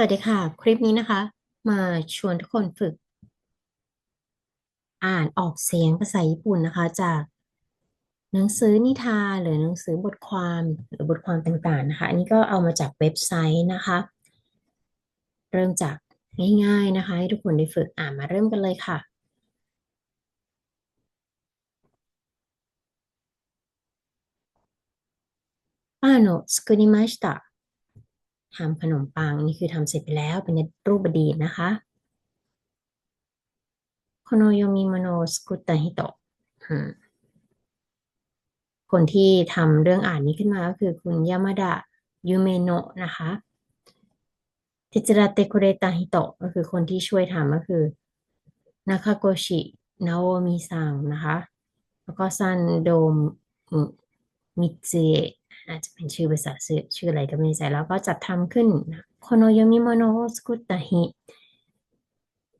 สวัสดีค่ะ คลิปนี้นะคะ มาชวนทุกคนฝึก อ่านออกเสียงภาษาญี่ปุ่นนะคะ จากหนังสือนิทานหรือหนังสือบทความหรือบทความต่างๆนะคะ อันนี้ก็เอามาจากเว็บไซต์นะคะ เริ่มจากง่าย ๆนะคะ ให้ทุกคนได้ฝึกอ่านมาเริ่มกันเลยค่ะป้าโนสกุนิมาชิตะ ทำขนมปังนี่คือทำเสร็จไปแล้วเป็นรูปอดีตนะคะโคโนโยมิโมโนสกุตะฮิโตะคนที่ทำเรื่องอ่านนี้ขึ้นมาก็คือคุณยามาดะยูเมโนะนะคะเทจิระเตโคเรตาฮิโตะก็คือคนที่ช่วยทำก็คือนาคาโกชินาโอมิซังนะคะ แล้วก็ซันโดมมิเอะ อาจจะเป็นชื่อบริษัทชื่ออะไรก็ไม่แน่แล้วก็จัดทำขึ้นโคโนยมิโมโนสกุตตาฮิ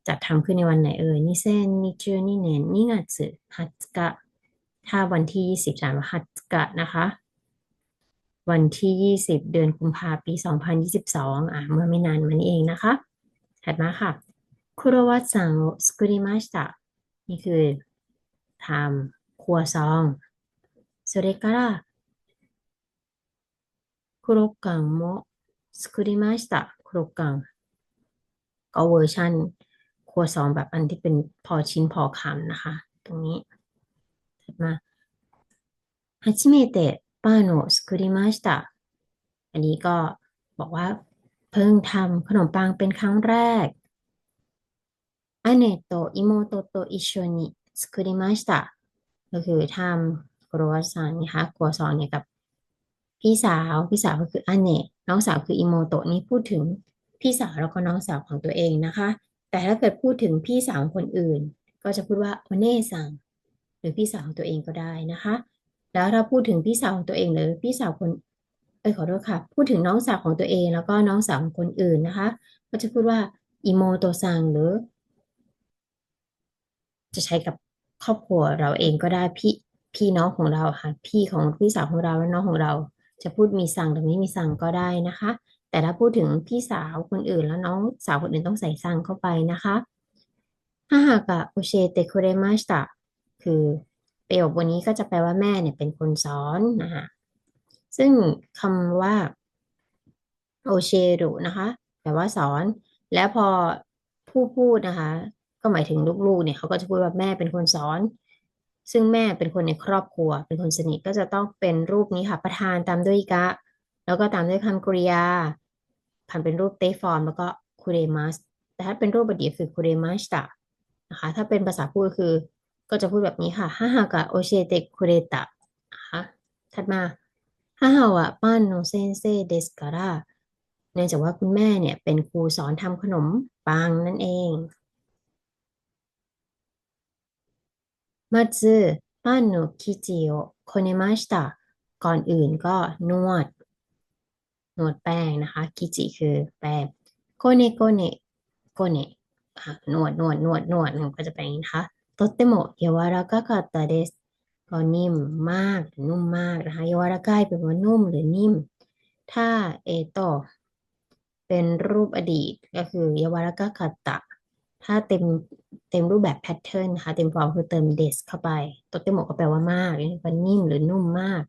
จัดทำขึ้นในวันไหนเอ่ยนี่เส้นนิจูนี่เนนนี่งาสึฮัตกะ ถ้าวันที่ยี่สิบสามฮัตกะนะคะ วันที่ยี่สิบเดือนกุมภาปีสองพันยี่สิบสองอะเมื่อไม่นานมานี้เองนะคะ ถัดมาค่ะคุโรวะสังสกุริมาชตะนี่คือทำครัวซองสเรการะ งโมสกุริมาสตะคุโรกังก็เวอร์ชันครัวซองแบบอันที่เป็นพอชิ้นพอคำนะคะ ตรงนี้ถัดมา初めてパンを作りました。อันนี้ก็บอกว่าเพิ่งทำขนมปังเป็นครั้งแรก姉と妹と一緒に作りました。ก็คือทำครัวซองนะคะครัวซองเนี่ยกับ พี่สาวพี่สาวก็คืออันเนน้องสาวคืออิโมโตะนี่พูดถึงพี่สาวแล้วก็น้องสาวของตัวเองนะคะ แต่ถ้าเกิดพูดถึงพี่สาวคนอื่น ก็จะพูดว่าโอเน่ซังหรือพี่สาวของตัวเองก็ได้นะคะ แล้วถ้าพูดถึงพี่สาวของตัวเองหรือพี่สาวคนเอ้ยขอโทษค่ะ พูดถึงน้องสาวของตัวเองแล้วก็น้องสาวของคนอื่นนะคะ ก็จะพูดว่าอิโมโตซังหรือ จะใช้กับครอบครัวเราเองก็ได้พี่พี่น้องของเราค่ะพี่ของพี่สาวของเราและน้องของเรา จะพูดมีซังหรือไม่มีซังก็ได้นะคะ แต่ถ้าพูดถึงพี่สาวคนอื่นแล้วน้องสาวคนอื่นต้องใส่ซังเข้าไปนะคะถ้าหากะโอเชเตคุเรมาสตะคือประโยควันนี้ก็จะแปลว่าแม่เนี่ยเป็นคนสอนนะคะซึ่งคำว่าโอเชรุนะคะ แปลว่าสอน แล้วพอผู้พูดนะคะ ก็หมายถึงลูกๆเนี่ยเขาก็จะพูดว่าแม่เป็นคนสอน ซึ่งแม่เป็นคนในครอบครัว เป็นคนสนิทก็จะต้องเป็นรูปนี้ค่ะ ประธานตามด้วยกะ แล้วก็ตามด้วยคำกริยาผ่านเป็นรูปเตฟอร์มแล้วก็คูเรมัสแต่ถ้าเป็นรูปบดีคือคูเรมัสตะนะคะถ้าเป็นภาษาพูดคือก็จะพูดแบบนี้ค่ะฮาฮากะโอเชเตคุเรตะนะคะถัดมาฮาฮาวะป้านโนเซนเซเดสการะเนื่องจากว่าคุณแม่เนี่ยเป็นครูสอนทำขนมปังนั่นเอง มาซึปันนุคิจิโอโคเนมาชิตะก่อนอื่นก็นวด นวดแป้งนะคะกิจิคือแป้งโคเนโกเนโกเนนวดนวดนวดนวดมันก็จะเป็นอย่างนี้นะคะตเตโมเยาวรากาคาตาเดสก็นิ่มมากนุ่มมากนะคะเยาวรากายเป็นว่านุ่มหรือนิ่ม ถ้าเอโตเป็นรูปอดีตก็คือเยาวรากาคาตะ ถ้าเต็มเต็มรูปแบบแพทเทิร์นนะคะเต็มฟอร์มคือเติมเดสเข้าไปโตเตโมก็แปลว่ามากนี่ก็นิ่มหรือนุ่มมาก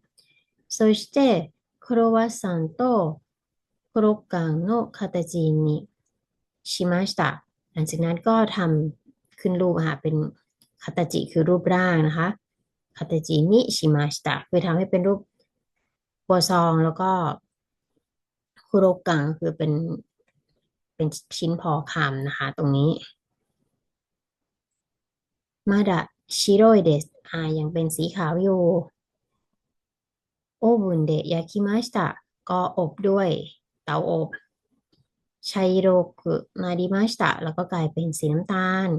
そしてクロワッサンとクロッカンの形にしましたหลังจากนั้นก็ทำขึ้นรูปค่ะเป็นคาตาจิคือรูปร่างนะคะคาตาจินิชิมาชิตะคือทำให้เป็นรูปปัวซองแล้วก็คุโรกังคือเป็นเป็นชิ้นพอคำนะคะ ตรงนี้ มาดะชิโรยเดสอายังเป็นสีขาวอยู่โอบุนเดยากิมาชิตะก็อบด้วยเตาอบชัยโรกุนาริมาชิตะแล้วก็กลายเป็นสีน้ำตาล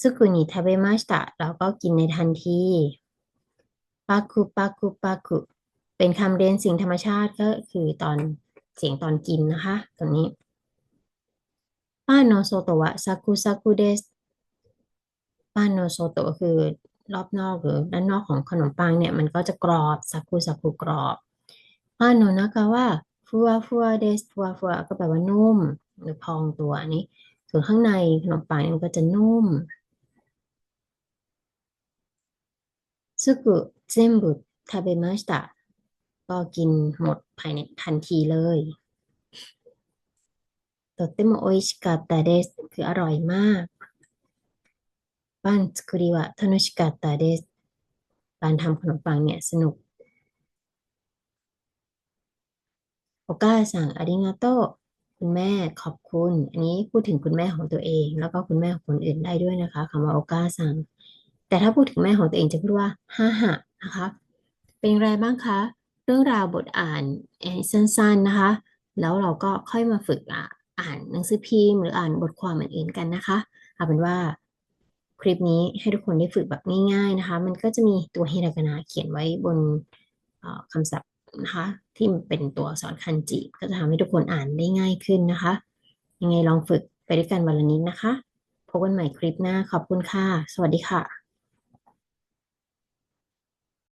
ซึกุนิทาเบมาสตะเราก็กินในทันทีปาคุปาคุปาคุเป็นคำเรียนสิ่งธรรมชาติก็คือตอนเสียงตอนกินนะคะ ตรงนี้ป้าโนโซโตะซากุซากุเดส ปานโนโซโตก็คือรอบนอกหรือด้านนอกของขนมปังเนี่ย มันก็จะกรอบสักคูสักคูกรอบปานโนนะคะว่าฟัวฟัวเดสฟัวฟัวก็แปลว่านุ่ม หรือพองตัวนี้ ส่วนข้างในขนมปังมันก็จะนุ่มซุกุเซมบุทาเบมาสตะก็กินหมดภายในทันทีเลยตเตมโออิชิกาตเดสคืออร่อยมาก パン作りは楽しかったですการทำขนมปังเนี่ยสนุกโอก้าสั่งอาริงาโตคุณแม่ขอบคุณ อันนี้พูดถึงคุณแม่ของตัวเอง แล้วก็คุณแม่ของคนอื่นได้ด้วยนะคะคำว่าโอก้าสั่ง แต่ถ้าพูดถึงแม่ของตัวเองจะพูดว่าฮ่าฮะนะคะ เป็นไรบ้างคะ เรื่องราวบทอ่านสั้นๆนะคะ แล้วเราก็ค่อยมาฝึกอ่านหนังสือพิมพ์หรืออ่านบทความอื่นๆกันนะคะเอาเป็นว่า คลิปนี้ให้ทุกคนได้ฝึกแบบง่ายๆนะคะ มันก็จะมีตัวเฮรากานะเขียนไว้บนคำศัพท์นะคะที่เป็นตัวสอนคันจิ ก็จะทำให้ทุกคนอ่านได้ง่ายขึ้นนะคะ ยังไงลองฝึกไปด้วยกันวันละนิดนะคะ พบกันใหม่คลิปหน้าขอบคุณค่ะ สวัสดีค่ะ